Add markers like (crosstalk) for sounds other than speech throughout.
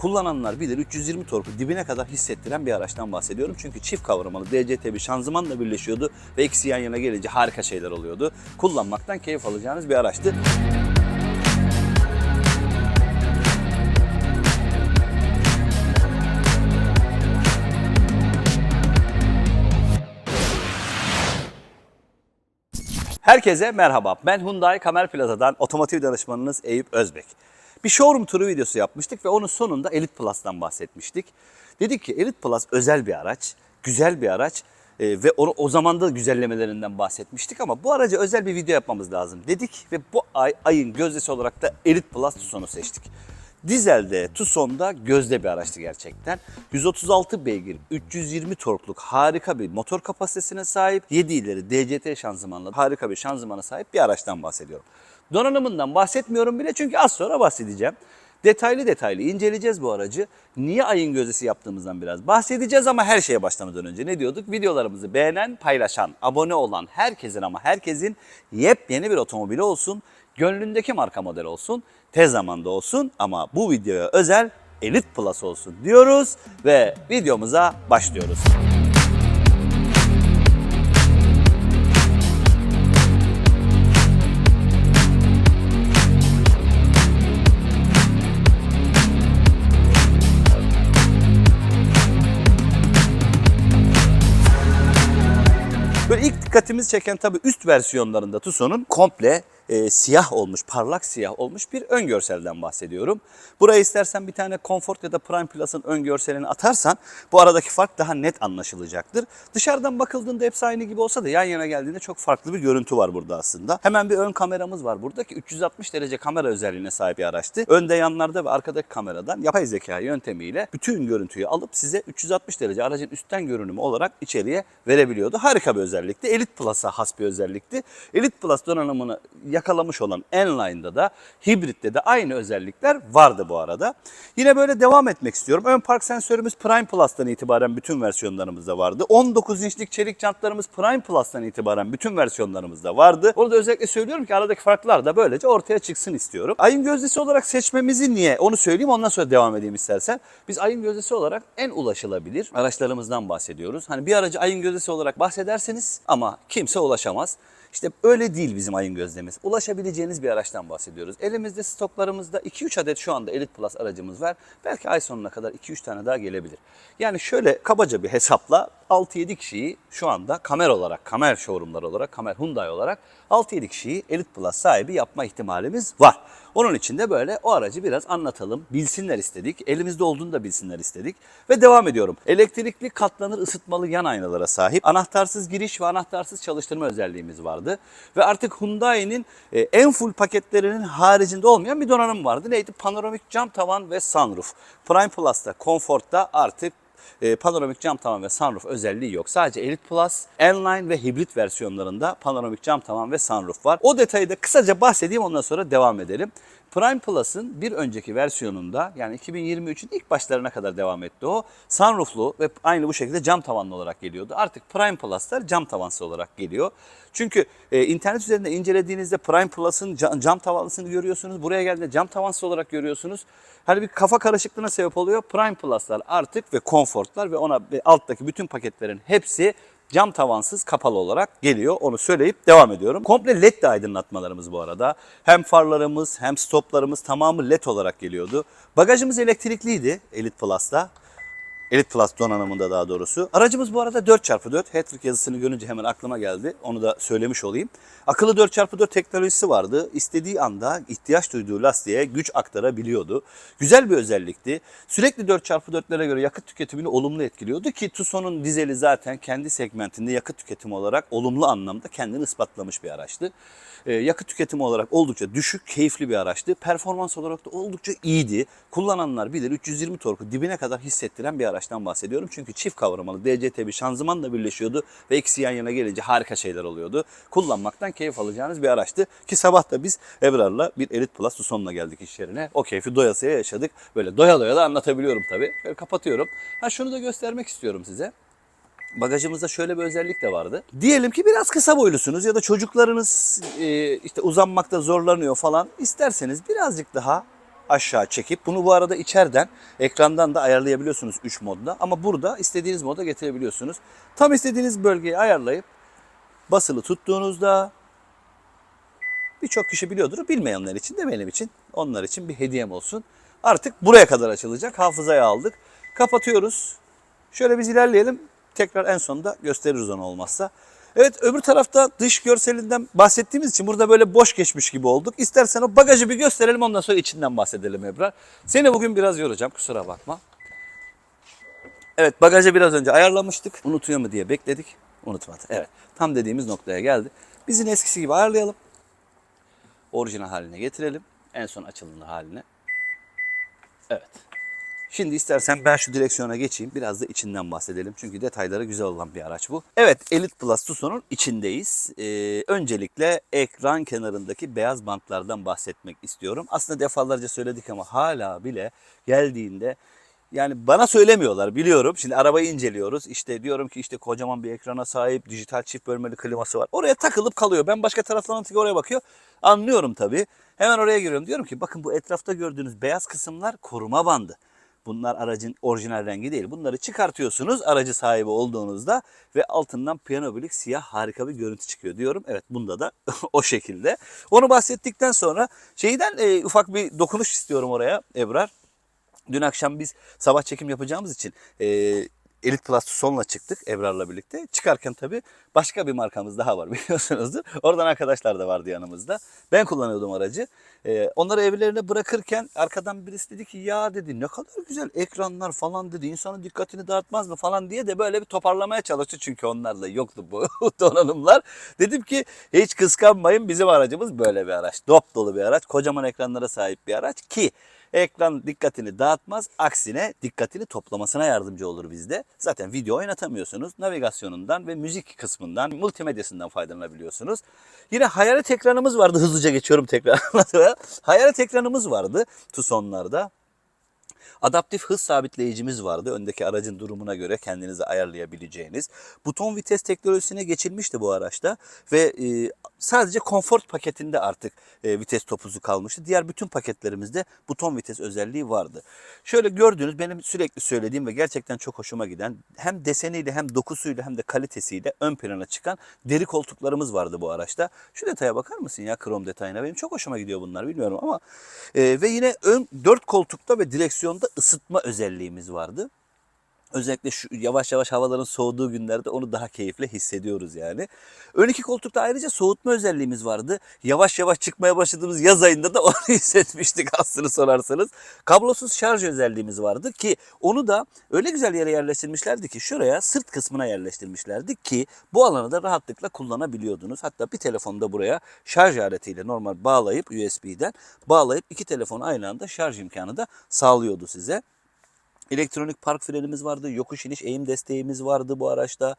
Kullananlar bilir 320 torku dibine kadar hissettiren bir araçtan bahsediyorum. Çünkü çift kavramalı DCT bir şanzımanla birleşiyordu ve ikisi yan yana gelince harika şeyler oluyordu. Kullanmaktan keyif alacağınız bir araçtı. Herkese merhaba. Ben Hyundai Kamer Plaza'dan otomotiv danışmanınız Eyüp Özbek. Bir showroom turu videosu yapmıştık ve onun sonunda Elite Plus'tan bahsetmiştik. Dedik ki Elite Plus özel bir araç, güzel bir araç e, ve onu, o zaman da güzellemelerinden bahsetmiştik ama bu araca özel bir video yapmamız lazım dedik ve bu ay ayın gözdesi olarak da Elite Plus Tucson'u seçtik. Dizelde, Tucson'da gözde bir araçtı gerçekten. 136 beygir, 320 torkluk harika bir motor kapasitesine sahip. 7 ileri DCT şanzımanlı harika bir şanzımana sahip bir araçtan bahsediyorum. Donanımından bahsetmiyorum bile çünkü az sonra bahsedeceğim. Detaylı detaylı inceleyeceğiz bu aracı. Niye ayın gözdesi yaptığımızdan biraz bahsedeceğiz ama her şeye başlamadan önce ne diyorduk? Videolarımızı beğenen, paylaşan, abone olan herkesin ama herkesin yepyeni bir otomobili olsun. Gönlündeki marka model olsun. Tez zamanda olsun ama bu videoya özel Elite Plus olsun diyoruz ve videomuza başlıyoruz. Dikkatimizi çeken tabii üst versiyonlarında Tucson'un komple e, siyah olmuş, parlak siyah olmuş bir ön görselden bahsediyorum. Buraya istersen bir tane Comfort ya da Prime Plus'ın ön görselini atarsan bu aradaki fark daha net anlaşılacaktır. Dışarıdan bakıldığında hepsi aynı gibi olsa da yan yana geldiğinde çok farklı bir görüntü var burada aslında. Hemen bir ön kameramız var burada ki 360 derece kamera özelliğine sahip bir araçtı. Önde yanlarda ve arkadaki kameradan yapay zeka yöntemiyle bütün görüntüyü alıp size 360 derece aracın üstten görünümü olarak içeriye verebiliyordu. Harika bir özellikti. Elite Plus'a has bir özellikti. Elite Plus donanımını yakalamış olan N-Line'da da hibritte de aynı özellikler vardı bu arada. Yine böyle devam etmek istiyorum. Ön park sensörümüz Prime Plus'tan itibaren bütün versiyonlarımızda vardı. 19 inçlik çelik jantlarımız Prime Plus'tan itibaren bütün versiyonlarımızda vardı. Onu da özellikle söylüyorum ki aradaki farklar da böylece ortaya çıksın istiyorum. Ayın gözdesi olarak seçmemizi niye? Onu söyleyeyim ondan sonra devam edeyim istersen. Biz ayın gözdesi olarak en ulaşılabilir araçlarımızdan bahsediyoruz. Hani bir aracı ayın gözdesi olarak bahsederseniz ama kimse ulaşamaz. İşte öyle değil bizim ayın gözlemimiz. Ulaşabileceğiniz bir araçtan bahsediyoruz. Elimizde stoklarımızda 2-3 adet şu anda Elite Plus aracımız var. Belki ay sonuna kadar 2-3 tane daha gelebilir. Yani şöyle kabaca bir hesapla 6-7 kişiyi şu anda kamer olarak, kamer showroomlar olarak, kamer Hyundai olarak 6-7 kişiyi Elite Plus sahibi yapma ihtimalimiz var. Onun için de böyle o aracı biraz anlatalım, bilsinler istedik. Elimizde olduğunu da bilsinler istedik. Ve devam ediyorum. Elektrikli katlanır ısıtmalı yan aynalara sahip. Anahtarsız giriş ve anahtarsız çalıştırma özelliğimiz vardı. Ve artık Hyundai'nin e, en full paketlerinin haricinde olmayan bir donanım vardı. Neydi? Panoramik cam tavan ve sunroof. Prime Plus'ta, Comfort'ta artık e, panoramik cam tavan ve sunroof özelliği yok. Sadece Elite Plus, N-Line ve hibrit versiyonlarında panoramik cam tavan ve sunroof var. O detayı da kısaca bahsedeyim ondan sonra devam edelim. Prime Plus'ın bir önceki versiyonunda yani 2023'ün ilk başlarına kadar devam etti o. Sunrooflu ve aynı bu şekilde cam tavanlı olarak geliyordu. Artık Prime Plus'lar cam tavansı olarak geliyor. Çünkü e, internet üzerinde incelediğinizde Prime Plus'ın cam, cam tavanlısını görüyorsunuz. Buraya geldiğinde cam tavansı olarak görüyorsunuz. Hani bir kafa karışıklığına sebep oluyor. Prime Plus'lar artık ve Comfort'lar ve ona ve alttaki bütün paketlerin hepsi cam tavansız kapalı olarak geliyor. Onu söyleyip devam ediyorum. Komple led de aydınlatmalarımız bu arada. Hem farlarımız hem stoplarımız tamamı led olarak geliyordu. Bagajımız elektrikliydi Elite Plus'ta. Elite Plus donanımında daha doğrusu. Aracımız bu arada 4x4. Hattrick yazısını görünce hemen aklıma geldi. Onu da söylemiş olayım. Akıllı 4x4 teknolojisi vardı. İstediği anda ihtiyaç duyduğu lastiğe güç aktarabiliyordu. Güzel bir özellikti. Sürekli 4x4'lere göre yakıt tüketimini olumlu etkiliyordu ki Tucson'un dizeli zaten kendi segmentinde yakıt tüketimi olarak olumlu anlamda kendini ispatlamış bir araçtı. Ee, yakıt tüketimi olarak oldukça düşük, keyifli bir araçtı. Performans olarak da oldukça iyiydi. Kullananlar bilir 320 torku dibine kadar hissettiren bir araçtan bahsediyorum. Çünkü çift kavramalı DCT bir şanzımanla birleşiyordu ve ikisi yan yana gelince harika şeyler oluyordu. Kullanmaktan keyif alacağınız bir araçtı. Ki sabah da biz Evrar'la bir Elite Plus Tucson'la geldik iş yerine. O keyfi doyasıya yaşadık. Böyle doya doya da anlatabiliyorum tabii. Böyle kapatıyorum. Ha şunu da göstermek istiyorum size. Bagajımızda şöyle bir özellik de vardı. Diyelim ki biraz kısa boylusunuz ya da çocuklarınız e, işte uzanmakta zorlanıyor falan. İsterseniz birazcık daha aşağı çekip bunu bu arada içeriden ekrandan da ayarlayabiliyorsunuz 3 modda. Ama burada istediğiniz moda getirebiliyorsunuz. Tam istediğiniz bölgeyi ayarlayıp basılı tuttuğunuzda birçok kişi biliyordur. Bilmeyenler için de benim için onlar için bir hediyem olsun. Artık buraya kadar açılacak. Hafızaya aldık. Kapatıyoruz. Şöyle biz ilerleyelim. Tekrar en sonunda gösteririz onu olmazsa. Evet öbür tarafta dış görselinden bahsettiğimiz için burada böyle boş geçmiş gibi olduk. İstersen o bagajı bir gösterelim ondan sonra içinden bahsedelim Ebrar. Seni bugün biraz yoracağım kusura bakma. Evet bagajı biraz önce ayarlamıştık. Unutuyor mu diye bekledik. Unutmadı. Evet tam dediğimiz noktaya geldi. Bizim eskisi gibi ayarlayalım. Orijinal haline getirelim. En son açılımlı haline. Evet. Şimdi istersen ben şu direksiyona geçeyim. Biraz da içinden bahsedelim. Çünkü detayları güzel olan bir araç bu. Evet Elite Plus Tucson'un içindeyiz. Ee, öncelikle ekran kenarındaki beyaz bantlardan bahsetmek istiyorum. Aslında defalarca söyledik ama hala bile geldiğinde yani bana söylemiyorlar biliyorum. Şimdi arabayı inceliyoruz. İşte diyorum ki işte kocaman bir ekrana sahip dijital çift bölmeli kliması var. Oraya takılıp kalıyor. Ben başka taraftan tık oraya bakıyor. Anlıyorum tabii. Hemen oraya giriyorum. Diyorum ki bakın bu etrafta gördüğünüz beyaz kısımlar koruma bandı. Bunlar aracın orijinal rengi değil. Bunları çıkartıyorsunuz aracı sahibi olduğunuzda ve altından piyano bilik siyah harika bir görüntü çıkıyor diyorum. Evet bunda da (laughs) o şekilde. Onu bahsettikten sonra şeyden e, ufak bir dokunuş istiyorum oraya Ebrar. Dün akşam biz sabah çekim yapacağımız için e, Elite Plus sonla çıktık Ebrar'la birlikte. Çıkarken tabii başka bir markamız daha var (laughs) biliyorsunuzdur. Oradan arkadaşlar da vardı yanımızda. Ben kullanıyordum aracı. E, onları evlerine bırakırken arkadan birisi dedi ki ya dedi ne kadar güzel ekranlar falan dedi. İnsanın dikkatini dağıtmaz mı falan diye de böyle bir toparlamaya çalıştı. Çünkü onlarla yoktu bu (laughs) donanımlar. Dedim ki hiç kıskanmayın bizim aracımız böyle bir araç. Dop dolu bir araç. Kocaman ekranlara sahip bir araç ki Ekran dikkatini dağıtmaz. Aksine dikkatini toplamasına yardımcı olur bizde. Zaten video oynatamıyorsunuz. Navigasyonundan ve müzik kısmından, multimedyasından faydalanabiliyorsunuz. Yine hayalet ekranımız vardı. Hızlıca geçiyorum tekrar. (laughs) hayalet ekranımız vardı Tucson'larda. Adaptif hız sabitleyicimiz vardı. Öndeki aracın durumuna göre kendinizi ayarlayabileceğiniz. Buton vites teknolojisine geçilmişti bu araçta ve e, sadece konfor paketinde artık e, vites topuzu kalmıştı. Diğer bütün paketlerimizde buton vites özelliği vardı. Şöyle gördüğünüz benim sürekli söylediğim ve gerçekten çok hoşuma giden hem deseniyle hem dokusuyla hem de kalitesiyle ön plana çıkan deri koltuklarımız vardı bu araçta. Şu detaya bakar mısın ya krom detayına? Benim çok hoşuma gidiyor bunlar bilmiyorum ama e, ve yine ön dört koltukta ve direksiyonda ısıtma özelliğimiz vardı. Özellikle şu yavaş yavaş havaların soğuduğu günlerde onu daha keyifle hissediyoruz yani. Ön iki koltukta ayrıca soğutma özelliğimiz vardı. Yavaş yavaş çıkmaya başladığımız yaz ayında da (laughs) onu hissetmiştik aslını sorarsanız. Kablosuz şarj özelliğimiz vardı ki onu da öyle güzel yere yerleştirmişlerdi ki şuraya sırt kısmına yerleştirmişlerdi ki bu alanı da rahatlıkla kullanabiliyordunuz. Hatta bir telefonda buraya şarj aletiyle normal bağlayıp USB'den bağlayıp iki telefonu aynı anda şarj imkanı da sağlıyordu size. Elektronik park frenimiz vardı, yokuş iniş eğim desteğimiz vardı bu araçta.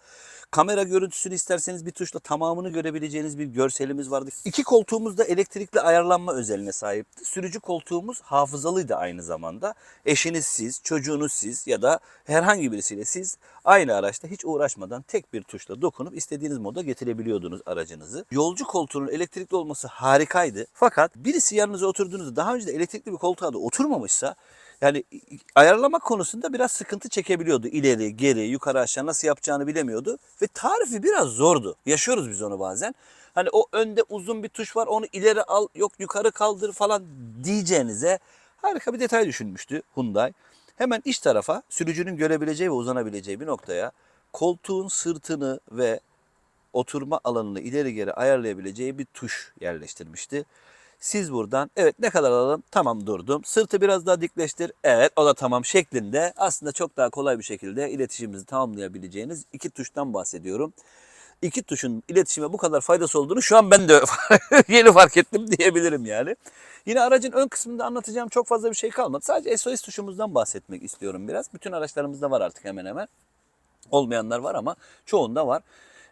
Kamera görüntüsünü isterseniz bir tuşla tamamını görebileceğiniz bir görselimiz vardı. İki koltuğumuz da elektrikli ayarlanma özelliğine sahipti. Sürücü koltuğumuz hafızalıydı aynı zamanda. Eşiniz siz, çocuğunuz siz ya da herhangi birisiyle siz aynı araçta hiç uğraşmadan tek bir tuşla dokunup istediğiniz moda getirebiliyordunuz aracınızı. Yolcu koltuğunun elektrikli olması harikaydı. Fakat birisi yanınıza oturduğunuzda daha önce de elektrikli bir koltuğa da oturmamışsa yani ayarlamak konusunda biraz sıkıntı çekebiliyordu. İleri, geri, yukarı aşağı nasıl yapacağını bilemiyordu. Ve tarifi biraz zordu. Yaşıyoruz biz onu bazen. Hani o önde uzun bir tuş var onu ileri al yok yukarı kaldır falan diyeceğinize harika bir detay düşünmüştü Hyundai. Hemen iç tarafa sürücünün görebileceği ve uzanabileceği bir noktaya koltuğun sırtını ve oturma alanını ileri geri ayarlayabileceği bir tuş yerleştirmişti. Siz buradan evet ne kadar alalım? Tamam durdum. Sırtı biraz daha dikleştir. Evet o da tamam şeklinde aslında çok daha kolay bir şekilde iletişimimizi tamamlayabileceğiniz iki tuştan bahsediyorum. İki tuşun iletişime bu kadar faydası olduğunu şu an ben de (laughs) yeni fark ettim diyebilirim yani. Yine aracın ön kısmında anlatacağım çok fazla bir şey kalmadı. Sadece SOS tuşumuzdan bahsetmek istiyorum biraz. Bütün araçlarımızda var artık hemen hemen. Olmayanlar var ama çoğunda var.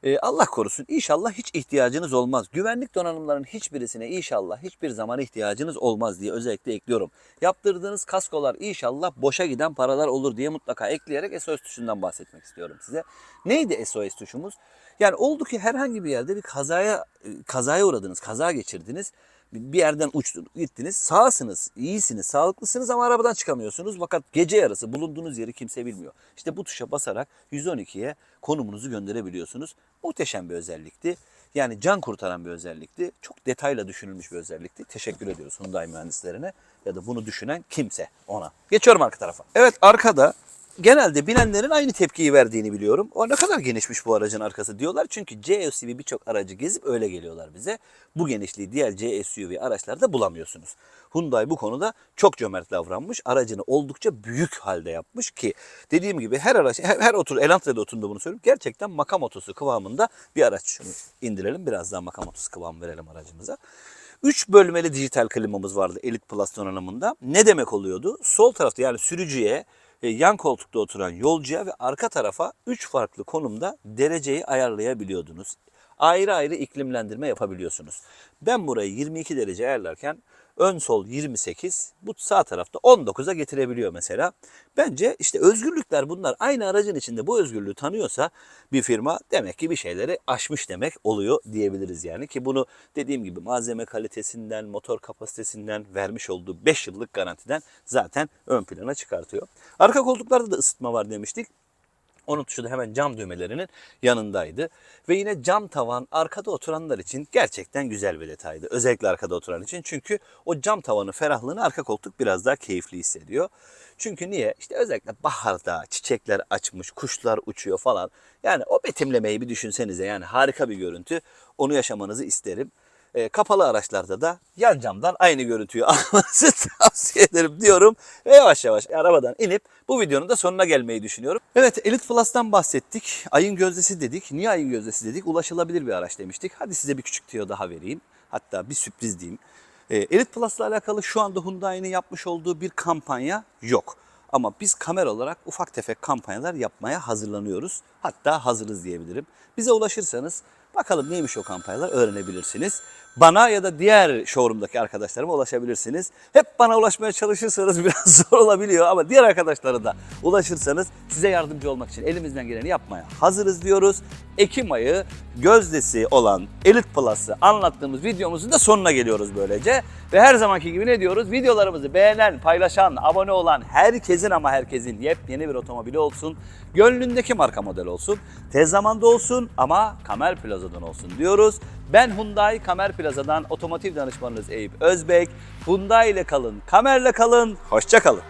Ee, Allah korusun inşallah hiç ihtiyacınız olmaz. Güvenlik donanımlarının hiçbirisine inşallah hiçbir zaman ihtiyacınız olmaz diye özellikle ekliyorum. Yaptırdığınız kaskolar inşallah boşa giden paralar olur diye mutlaka ekleyerek SOS tuşundan bahsetmek istiyorum size. Neydi SOS tuşumuz? Yani oldu ki herhangi bir yerde bir kazaya kazaya uğradınız, kaza geçirdiniz bir yerden uçtunuz, gittiniz. Sağsınız, iyisiniz, sağlıklısınız ama arabadan çıkamıyorsunuz. Fakat gece yarısı bulunduğunuz yeri kimse bilmiyor. İşte bu tuşa basarak 112'ye konumunuzu gönderebiliyorsunuz. Muhteşem bir özellikti. Yani can kurtaran bir özellikti. Çok detayla düşünülmüş bir özellikti. Teşekkür ediyoruz Hyundai mühendislerine ya da bunu düşünen kimse ona. Geçiyorum arka tarafa. Evet arkada genelde bilenlerin aynı tepkiyi verdiğini biliyorum. O ne kadar genişmiş bu aracın arkası diyorlar. Çünkü CSUV birçok aracı gezip öyle geliyorlar bize. Bu genişliği diğer CSUV araçlarda bulamıyorsunuz. Hyundai bu konuda çok cömert davranmış. Aracını oldukça büyük halde yapmış ki dediğim gibi her araç, her, her otur, Elantre'de oturduğunda bunu söylüyorum. Gerçekten makam otosu kıvamında bir araç. Şunu indirelim biraz daha makam otosu kıvamı verelim aracımıza. 3 bölmeli dijital klimamız vardı Elite Plus donanımında. Ne demek oluyordu? Sol tarafta yani sürücüye, yan koltukta oturan yolcuya ve arka tarafa 3 farklı konumda dereceyi ayarlayabiliyordunuz. Ayrı ayrı iklimlendirme yapabiliyorsunuz. Ben burayı 22 derece ayarlarken ön sol 28, bu sağ tarafta 19'a getirebiliyor mesela. Bence işte özgürlükler bunlar. Aynı aracın içinde bu özgürlüğü tanıyorsa bir firma demek ki bir şeyleri aşmış demek oluyor diyebiliriz yani. Ki bunu dediğim gibi malzeme kalitesinden, motor kapasitesinden vermiş olduğu 5 yıllık garantiden zaten ön plana çıkartıyor. Arka koltuklarda da ısıtma var demiştik. Onun tuşu da hemen cam düğmelerinin yanındaydı. Ve yine cam tavan arkada oturanlar için gerçekten güzel bir detaydı. Özellikle arkada oturan için. Çünkü o cam tavanın ferahlığını arka koltuk biraz daha keyifli hissediyor. Çünkü niye? İşte özellikle baharda çiçekler açmış, kuşlar uçuyor falan. Yani o betimlemeyi bir düşünsenize. Yani harika bir görüntü. Onu yaşamanızı isterim. E, kapalı araçlarda da yan camdan aynı görüntüyü (laughs) almanızı tavsiye ederim diyorum. Ve yavaş yavaş arabadan inip bu videonun da sonuna gelmeyi düşünüyorum. Evet Elite Plus'tan bahsettik. Ayın gözdesi dedik. Niye ayın gözdesi dedik? Ulaşılabilir bir araç demiştik. Hadi size bir küçük tüyo daha vereyim. Hatta bir sürpriz diyeyim. E, Elite Plus'la alakalı şu anda Hyundai'nin yapmış olduğu bir kampanya yok. Ama biz kamera olarak ufak tefek kampanyalar yapmaya hazırlanıyoruz. Hatta hazırız diyebilirim. Bize ulaşırsanız bakalım neymiş o kampanyalar öğrenebilirsiniz. Bana ya da diğer showroom'daki arkadaşlarıma ulaşabilirsiniz. Hep bana ulaşmaya çalışırsanız (laughs) biraz zor olabiliyor ama diğer arkadaşlara da ulaşırsanız size yardımcı olmak için elimizden geleni yapmaya hazırız diyoruz. Ekim ayı gözdesi olan Elite Plus'ı anlattığımız videomuzun da sonuna geliyoruz böylece. Ve her zamanki gibi ne diyoruz? Videolarımızı beğenen, paylaşan, abone olan herkesin ama herkesin yepyeni bir otomobili olsun. Gönlündeki marka model olsun. Tez zamanda olsun ama Kamer Plaza'dan olsun diyoruz. Ben Hyundai Kamer Plaza'dan otomotiv danışmanınız Eyüp Özbek. Hyundai ile kalın, Kamer'le kalın. Hoşça kalın.